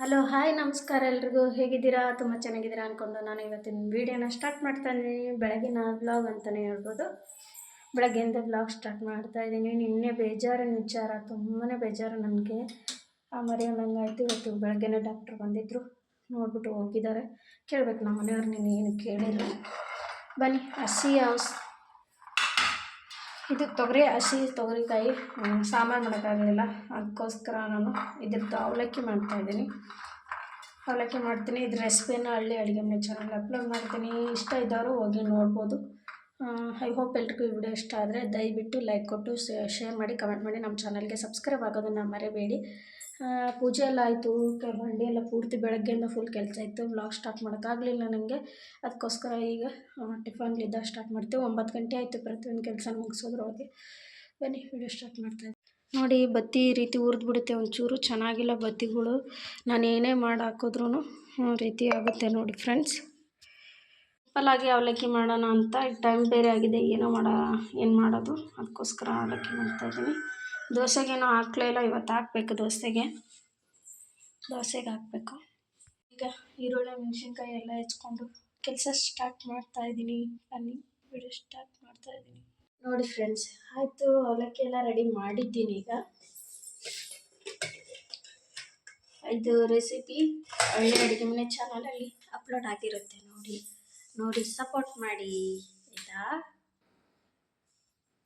Hello hi ನಮಸ್ಕಾರ ಎಲ್ರಿಗೂ. ಹೇಗಿದ್ದೀರಾ? ತುಂಬ ಚೆನ್ನಾಗಿದ್ದೀರಾ ಅಂದ್ಕೊಂಡು ನಾನು ಇವತ್ತಿನ ವೀಡಿಯೋನ ಸ್ಟಾರ್ಟ್ ಮಾಡ್ತಾ ಇದ್ದೀನಿ. ಬೆಳಗಿನ ವ್ಲಾಗ್ ಅಂತಲೇ ಹೇಳ್ಬೋದು. ಬೆಳಗ್ಗೆಯಿಂದ ವ್ಲಾಗ್ ಸ್ಟಾರ್ಟ್ ಮಾಡ್ತಾ ಇದ್ದೀನಿ. ನಿನ್ನೆ ಬೇಜಾರಿನ ವಿಚಾರ ತುಂಬಾ ಬೇಜಾರು ನನಗೆ. ಆ ಮರಿ ಆಯ್ತು. ಇವತ್ತು ಬೆಳಗ್ಗೆನೇ ಡಾಕ್ಟ್ರ್ ಬಂದಿದ್ದರು ನೋಡ್ಬಿಟ್ಟು ಹೋಗಿದ್ದಾರೆ. ಕೇಳಬೇಕು ನಮ್ಮ ಮನೆಯವ್ರು ನೀನು ಏನು ಕೇಳಿಲ್ಲ. ಬನ್ನಿ, ಹಸಿ ಔಸ್ ಇದು ತೊಗರಿ ಹಸಿ ತೊಗರಿಕಾಯಿ ಸಾಂಬಾರು ಮಾಡೋಕ್ಕಾಗಲಿಲ್ಲ. ಅದಕ್ಕೋಸ್ಕರ ನಾನು ಇದ್ರದ್ದು ಅವಲಕ್ಕಿ ಮಾಡ್ತಾಯಿದ್ದೀನಿ ಅವಲಕ್ಕಿ ಮಾಡ್ತೀನಿ. ಇದು ರೆಸಿಪಿನ ಹಳ್ಳಿ ಅಡುಗೆ ಮನೆ ಚಾನಲ್ ಅಪ್ಲೋಡ್ ಮಾಡ್ತೀನಿ. ಇಷ್ಟ ಇದ್ದವರು ಹೋಗಿ ನೋಡ್ಬೋದು. ಐ ಹೋಪ್ ಎಲ್ರಿಗೂ ಈ ವಿಡಿಯೋ ಇಷ್ಟ ಆದರೆ ದಯವಿಟ್ಟು ಲೈಕ್ ಕೊಟ್ಟು ಶೇರ್ ಮಾಡಿ ಕಮೆಂಟ್ ಮಾಡಿ. ನಮ್ಮ ಚಾನಲ್ಗೆ ಸಬ್ಸ್ಕ್ರೈಬ್ ಆಗೋದನ್ನು ಮರಿಬೇಡಿ. ಆ, ಪೂಜೆ ಎಲ್ಲ ಆಯಿತು. ಬಂಡಿ ಎಲ್ಲ ಪೂರ್ತಿ ಬೆಳಗ್ಗೆಯಿಂದ ಫುಲ್ ಕೆಲಸ ಇತ್ತು. ವ್ಲಾಗ್ ಸ್ಟಾರ್ಟ್ ಮಾಡೋಕ್ಕಾಗಲಿಲ್ಲ ನನಗೆ ಅದಕ್ಕೋಸ್ಕರ ಈಗ ಟಿಫನ್ಲಿದ್ದ ಸ್ಟಾರ್ಟ್ ಮಾಡ್ತೀವಿ. ಒಂಬತ್ತು ಗಂಟೆ ಆಯಿತು ಪ್ರತಿಯೊಂದು ಕೆಲಸ ಮುಗಿಸೋದ್ರೊಳಗೆ ಬನ್ನಿ ವಿಡಿಯೋ ಸ್ಟಾರ್ಟ್ ಮಾಡ್ತಾಯಿದ್ದೆ ನೋಡಿ, ಬತ್ತಿ ಈ ರೀತಿ ಬಿಡುತ್ತೆ ಒಂಚೂರು. ಚೆನ್ನಾಗಿಲ್ಲ ಬತ್ತಿಗಳು. ನಾನು ಏನೇ ಮಾಡಿ ಹಾಕಿದ್ರೂ ರೀತಿ ಆಗುತ್ತೆ ನೋಡಿ ಫ್ರೆಂಡ್ಸ್ ಸಿಂಪಲ್ಲಾಗಿ ಅವಲಕ್ಕಿ ಮಾಡೋಣ ಅಂತ. ಟೈಮ್ ಬೇರೆ ಆಗಿದೆ. ಏನೋ ಮಾಡೋ, ಏನು ಮಾಡೋದು? ಅದಕ್ಕೋಸ್ಕರ ಅವಲಕ್ಕಿ ಮಾಡ್ತಾಯಿದ್ದೀನಿ ದೋಸೆಗೇನೋ ಹಾಕ್ಲೇ ಇಲ್ಲ, ಇವತ್ತು ಹಾಕ್ಬೇಕು ದೋಸೆಗೆ. ದೋಸೆಗೆ ಹಾಕಬೇಕು. ಈಗ ಈರುಳ್ಳಿ, ಮೆಣಸಿನ್ಕಾಯಿ ಎಲ್ಲ ಹೆಚ್ಕೊಂಡು ಕೆಲಸ ಸ್ಟಾರ್ಟ್ ಮಾಡ್ತಾ ಇದ್ದೀನಿ. ಬನ್ನಿ ವಿಡಿಯೋ ಸ್ಟಾರ್ಟ್ ಮಾಡ್ತಾ ಇದ್ದೀನಿ. ನೋಡಿ ಫ್ರೆಂಡ್ಸ್ ಆಯಿತು, ಅವಲಕ್ಕಿ ಎಲ್ಲ ರೆಡಿ ಮಾಡಿದ್ದೀನಿ ಈಗ. ಇದು ರೆಸಿಪಿ ಒಳ್ಳೆ ಅಡುಗೆ ಮನೆ ಚಾನಲಲ್ಲಿ ಅಪ್ಲೋಡ್ ಆಗಿರುತ್ತೆ. ನೋಡಿ ನೋಡಿ ಸಪೋರ್ಟ್ ಮಾಡಿ, ಆಯಿತಾ?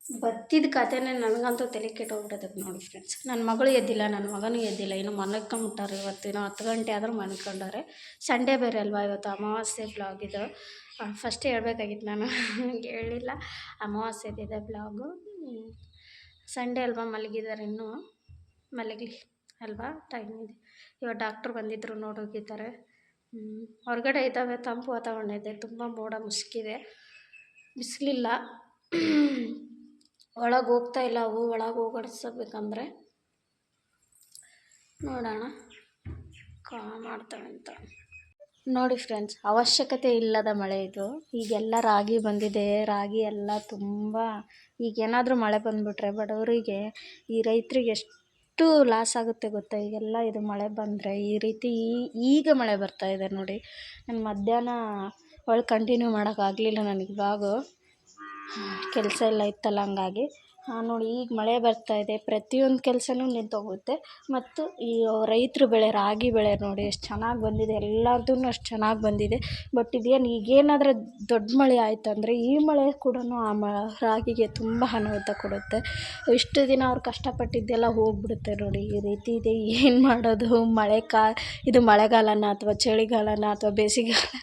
ಬತ್ತಿದ ಕಥೆನೇ ನನಗಂತೂ ತಲೆ ಕೆಟ್ಟೋಗ್ಬಿಟ್ಟೈತೆ ನೋಡಿ ಫ್ರೆಂಡ್ಸ್ ನನ್ನ ಮಗಳು ಎದ್ದಿಲ್ಲ ನನ್ನ ಮಗನೂ ಎದ್ದಿಲ್ಲ, ಇನ್ನು ಮಲ್ಕೊಂಬಿಟ್ಟಾರೆ ಇವತ್ತಿನ ಹತ್ತು ಗಂಟೆ ಆದರೂ ಮಲ್ಕೊಂಡಾರೆ ಸಂಡೇ ಬೇರೆ ಅಲ್ವಾ ಇವತ್ತು ಅಮಾವಾಸ್ಯೆ ಬ್ಲಾಗ್ ಇದು. ಫಸ್ಟ್ ಹೇಳ್ಬೇಕಾಗಿತ್ತು ನಾನು ಹೇಳಿಲ್ಲ. ಅಮಾವಾಸ್ಯೆದಿದೆ ಬ್ಲಾಗು ಸಂಡೇ ಅಲ್ವಾ ಮಲಗಿದ್ದಾರೆ ಇನ್ನೂ? ಮಲಗಲಿ ಅಲ್ವಾ? ಟೈಮ್ ಇದೆ. ಇವಾಗ ಡಾಕ್ಟ್ರು ಬಂದಿದ್ದರು ನೋಡೋಗಿದ್ದಾರೆ. ಹೊರಗಡೆ ಇದ್ದಾವೆ, ತಂಪು ವಾತಾವರಣ ಇದೆ, ತುಂಬ ಮೋಡ ಮುಸುಕಿದೆ. ಬಿಸಿಲಿಲ್ಲ. ಒಳಗೆ ಹೋಗ್ತಾ ಇಲ್ಲ, ಅವು ಒಳಗೆ ಹೋಗಡ್ಸಬೇಕಂದ್ರೆ ನೋಡೋಣ. ಕಾ ಮಾಡ್ತವೆ ಅಂತ. ನೋಡಿ ಫ್ರೆಂಡ್ಸ್ ಅವಶ್ಯಕತೆ ಇಲ್ಲದ ಮಳೆ ಇದು. ಈಗೆಲ್ಲ ರಾಗಿ ಬಂದಿದೆ. ರಾಗಿ ಎಲ್ಲ ತುಂಬ, ಈಗೇನಾದರೂ ಮಳೆ ಬಂದುಬಿಟ್ರೆ ಬಡವರಿಗೆ, ಈ ರೈತರಿಗೆ ಎಷ್ಟು ಲಾಸ್ ಆಗುತ್ತೆ ಗೊತ್ತಾ? ಈಗೆಲ್ಲ ಇದು ಮಳೆ ಬಂದರೆ ಈ ರೀತಿ ಈಗ ಮಳೆ ಬರ್ತಾ ಇದೆ ನೋಡಿ. ನಾನು ಮಧ್ಯಾಹ್ನ ಒಳಗೆ ಕಂಟಿನ್ಯೂ ಮಾಡೋಕ್ಕಾಗಲಿಲ್ಲ ನನಗೆ ಇವಾಗ. ಕೆಲಸ ಎಲ್ಲ ಇತ್ತಲ್ಲ ಹಂಗಾಗಿ. ನೋಡಿ ಈಗ ಮಳೆ ಬರ್ತಾ ಇದೆ. ಪ್ರತಿಯೊಂದು ಕೆಲಸನೂ ನಿಂತೋಗುತ್ತೆ ಮತ್ತು ಈ ರೈತರು ಬೆಳೆ, ರಾಗಿ ಬೆಳೆ ನೋಡಿ ಎಷ್ಟು ಚೆನ್ನಾಗಿ ಬಂದಿದೆ. ಎಲ್ಲದೂ ಅಷ್ಟು ಚೆನ್ನಾಗಿ ಬಂದಿದೆ. ಬಟ್ ಇದೇನು ಈಗೇನಾದರೂ ದೊಡ್ಡ ಮಳೆ ಆಯಿತು ಅಂದರೆ ಈ ಮಳೆ ಕೂಡ ಆ ಮ, ರಾಗಿಗೆ ತುಂಬ ಅನಾಹುತ ಕೊಡುತ್ತೆ. ಇಷ್ಟು ದಿನ ಅವ್ರು ಕಷ್ಟಪಟ್ಟಿದ್ದೆಲ್ಲ ಹೋಗ್ಬಿಡುತ್ತೆ ನೋಡಿ. ಈ ರೀತಿ ಇದೆ. ಏನು ಮಾಡೋದು? ಮಳೆ ಕಾ, ಇದು ಮಳೆಗಾಲನ ಅಥವಾ ಚಳಿಗಾಲನ ಅಥವಾ ಬೇಸಿಗೆಗಾಲ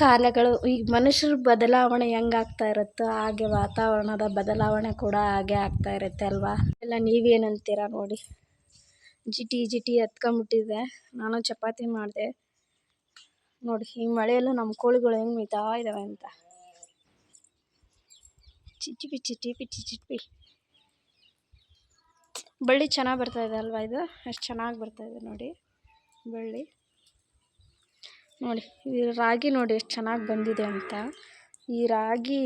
ಕಾಲಗಳು ಈಗ ಮನುಷ್ಯರ ಬದಲಾವಣೆ ಹೆಂಗೆ ಆಗ್ತಾ ಇರುತ್ತೋ ಹಾಗೆ ವಾತಾವರಣದ ಬದಲಾವಣೆ ಕೂಡ ಹಾಗೆ ಆಗ್ತಾ ಇರುತ್ತೆ ಅಲ್ವಾ? ಎಲ್ಲ ನೀವೇನಂತೀರ ನೋಡಿ. ಜಿಟಿ ಜಿಟಿ ಹತ್ಕೊಂಬಿಟ್ಟಿದೆ ನಾನು ಚಪಾತಿ ಮಾಡಿದೆ. ನೋಡಿ, ಈ ಮಳೆಯಲ್ಲೂ ನಮ್ಮ ಕೋಳಿಗಳು ಹೆಂಗೆ ಮೀತಾ ಇದ್ದಾವೆ ಅಂತ. ಚಿಚಿಪಿ ಚಿಟಿಪಿ ಚಿಚಿಪಿ ಬಳ್ಳಿ ಚೆನ್ನಾಗಿ ಬರ್ತಾ ಇದೆ ಅಲ್ವಾ ಇದು? ಎಷ್ಟು ಚೆನ್ನಾಗಿ ಬರ್ತಾ ಇದೆ ನೋಡಿ, ಬಳ್ಳಿ. ನೋಡಿ, ಈ ರಾಗಿ ನೋಡಿ ಎಷ್ಟು ಚೆನ್ನಾಗಿ ಬಂದಿದೆ ಅಂತ. ಈ ರಾಗಿ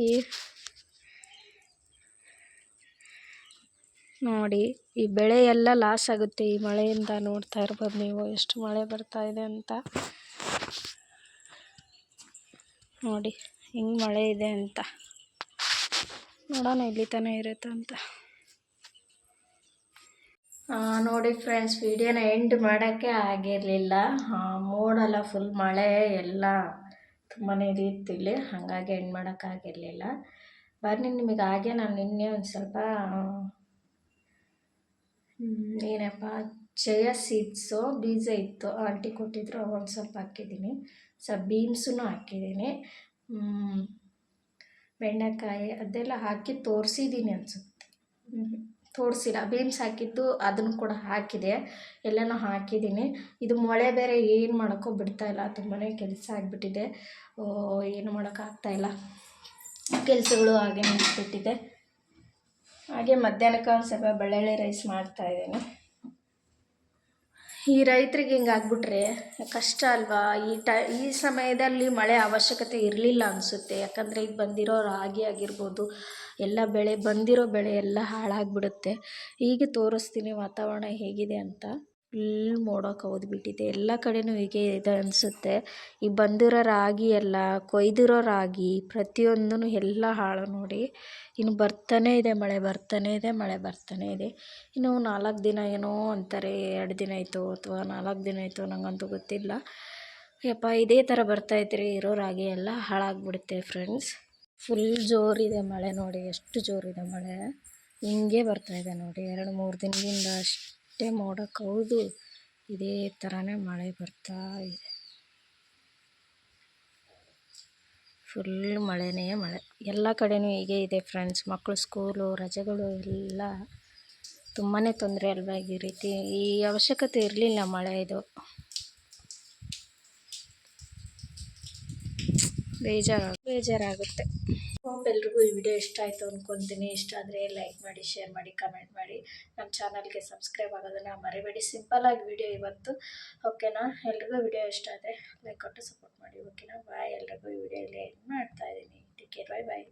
ನೋಡಿ, ಈ ಬೆಳೆ ಎಲ್ಲ ಲಾಸ್ ಆಗುತ್ತೆ ಈ ಮಳೆಯಿಂದ ನೋಡ್ತಾ ಇರ್ಬೋದು ನೀವು, ಎಷ್ಟು ಮಳೆ ಬರ್ತಾ ಇದೆ ಅಂತ. ನೋಡಿ, ಹಿಂಗೆ ಮಳೆ ಇದೆ ಅಂತ. ನೋಡೋಣ, ಇಲ್ಲಿ ತಾನೇ ಇರುತ್ತೆ ಅಂತ. ನೋಡಿ ಫ್ರೆಂಡ್ಸ್ ವಿಡಿಯೋನ ಎಂಡ್ ಮಾಡೋಕ್ಕೆ ಆಗಿರಲಿಲ್ಲ. ಮೋಡಲ್ಲ ಫುಲ್ ಮಳೆ, ಎಲ್ಲ ತುಂಬಾ ರೀತಿಲಿ ಇಲ್ಲಿ. ಹಾಗಾಗಿ ಎಂಡ್ ಮಾಡೋಕ್ಕಾಗಿರಲಿಲ್ಲ ಬನ್ನಿ, ನಿಮಗೆ ಹಾಗೆ ನಾನು ನಿನ್ನೆ ಒಂದು ಸ್ವಲ್ಪ ಏನಪ್ಪ, ಜಯ ಸೀಡ್ಸು ಬೀಜ ಇತ್ತು. ಆಂಟಿ ಕೊಟ್ಟಿದ್ರು ಒಂದು ಸ್ವಲ್ಪ ಹಾಕಿದ್ದೀನಿ. ಸ್ವಲ್ಪ ಬೀನ್ಸೂ ಹಾಕಿದ್ದೀನಿ. ಬೆಂಡೆಕಾಯಿ ಅದೆಲ್ಲ ಹಾಕಿ ತೋರಿಸಿದ್ದೀನಿ ಅನಿಸುತ್ತೆ. ತೋರಿಸಿಲ್ಲ, ಬೀನ್ಸ್ ಹಾಕಿದ್ದು ಅದನ್ನು ಕೂಡ ಹಾಕಿದೆ. ಎಲ್ಲನೂ ಹಾಕಿದ್ದೀನಿ. ಇದು ಮೊಳೆ ಬೇರೆ ಏನು ಮಾಡೋಕ್ಕೂ ಬಿಡ್ತಾ ಇಲ್ಲ ತುಂಬಾ ಕೆಲಸ ಆಗಿಬಿಟ್ಟಿದೆ. ಏನು ಮಾಡೋಕ್ಕಾಗ್ತಾಯಿಲ್ಲ ಕೆಲಸಗಳು ಹಾಗೆ ನಿಂತ್ಬಿಟ್ಟಿದೆ ಹಾಗೆ ಮಧ್ಯಾಹ್ನಕ್ಕೆ ಒಂದು ಸ್ವಲ್ಪ ಬೆಳ್ಳುಳ್ಳಿ ರೈಸ್ ಮಾಡ್ತಾಯಿದ್ದೀನಿ ಈ ರೈತರಿಗೆ ಹಿಂಗೆ ಆಗ್ಬಿಟ್ರೆ ಕಷ್ಟ ಅಲ್ವಾ? ಈ ಟ, ಈ ಸಮಯದಲ್ಲಿ ಮಳೆ ಅವಶ್ಯಕತೆ ಇರಲಿಲ್ಲ ಅನಿಸುತ್ತೆ. ಯಾಕಂದರೆ ಈಗ ಬಂದಿರೋ ರಾಗಿ ಆಗಿರ್ಬೋದು, ಎಲ್ಲ ಬೆಳೆ ಬಂದಿರೋ ಬೆಳೆ ಎಲ್ಲ ಹಾಳಾಗಿಬಿಡುತ್ತೆ. ಹೀಗೆ ತೋರಿಸ್ತೀನಿ ವಾತಾವರಣ ಹೇಗಿದೆ ಅಂತ. ಫುಲ್ ಮೋಡ ಕವಿದ್ಬಿಟ್ಟಿದೆ ಎಲ್ಲ ಕಡೆನೂ ಹೀಗೆ ಇದೆ ಅನಿಸುತ್ತೆ. ಈ ಬಂದಿರೋ ರಾಗಿ ಎಲ್ಲ, ಕೊಯ್ದಿರೋ ರಾಗಿ ಪ್ರತಿಯೊಂದೂ ಎಲ್ಲ ಹಾಳು ನೋಡಿ. ಇನ್ನು ಬರ್ತಾನೇ ಇದೆ ಮಳೆ, ಬರ್ತಾನೇ ಇದೆ ಮಳೆ, ಬರ್ತಾನೇ ಇದೆ. ಇನ್ನು ನಾಲ್ಕು ದಿನ ಏನೋ ಅಂತಾರೆ, ಎರಡು ದಿನ ಆಯಿತು ಅಥವಾ ನಾಲ್ಕು ದಿನ ಆಯಿತು ನನಗಂತೂ ಗೊತ್ತಿಲ್ಲ. ಯಪ್ಪ, ಇದೇ ಥರ ಬರ್ತಾಯಿದ್ರೆ ಇರೋ ರಾಗಿ ಎಲ್ಲ ಹಾಳಾಗ್ಬಿಡುತ್ತೆ ಫ್ರೆಂಡ್ಸ್ ಫುಲ್ ಜೋರಿದೆ ಮಳೆ ನೋಡಿ, ಎಷ್ಟು ಜೋರಿದೆ ಮಳೆ. ಹಿಂಗೆ ಬರ್ತಾಯಿದೆ ನೋಡಿ, ಎರಡು ಮೂರು ದಿನದಿಂದ ಅಷ್ಟೇ. ಮೋಡ ಕವಿದು ಇದೇ ಥರನೇ ಮಳೆ ಬರ್ತಾ ಇದೆ. ಫುಲ್ ಮಳೆನೇ ಮಳೆ. ಎಲ್ಲ ಕಡೆನೂ ಹೀಗೆ ಇದೆ ಫ್ರೆಂಡ್ಸ್ ಮಕ್ಕಳು ಸ್ಕೂಲು ರಜೆಗಳು ಎಲ್ಲ ತುಂಬಾ ತೊಂದರೆ ಅಲ್ವಾ ಈ ರೀತಿ? ಈ ಅವಶ್ಯಕತೆ ಇರಲಿಲ್ಲ ಮಳೆ ಇದು. ಬೇಜಾರು ಬೇಜಾರಾಗುತ್ತೆ. ಹೋಪ್ ಎಲ್ರಿಗೂ ಈ ವಿಡಿಯೋ ಇಷ್ಟ ಆಯಿತು ಅಂದ್ಕೊತೀನಿ ಇಷ್ಟ ಆದರೆ ಲೈಕ್ ಮಾಡಿ ಶೇರ್ ಮಾಡಿ ಕಮೆಂಟ್ ಮಾಡಿ. ನಮ್ಮ ಚಾನಲ್ಗೆ ಸಬ್ಸ್ಕ್ರೈಬ್ ಆಗೋದನ್ನು ಮರಿಬೇಡಿ. ಸಿಂಪಲ್ಲಾಗಿ ವಿಡಿಯೋ ಇವತ್ತು. ಓಕೆನಾ ಎಲ್ರಿಗೂ ವಿಡಿಯೋ ಇಷ್ಟ ಆದರೆ ಲೈಕ್ ಕೊಟ್ಟು ಸಪೋರ್ಟ್ ಮಾಡಿ. ಓಕೆನಾ ಬಾಯ್ ಎಲ್ರಿಗೂ. ಈ ವಿಡಿಯೋ ಇಲ್ಲಿ ಮಾಡ್ತಾ ಇದ್ದೀನಿ. ಟೇಕ್ ಕೇರ್ ಬಾಯ್ ಬಾಯ್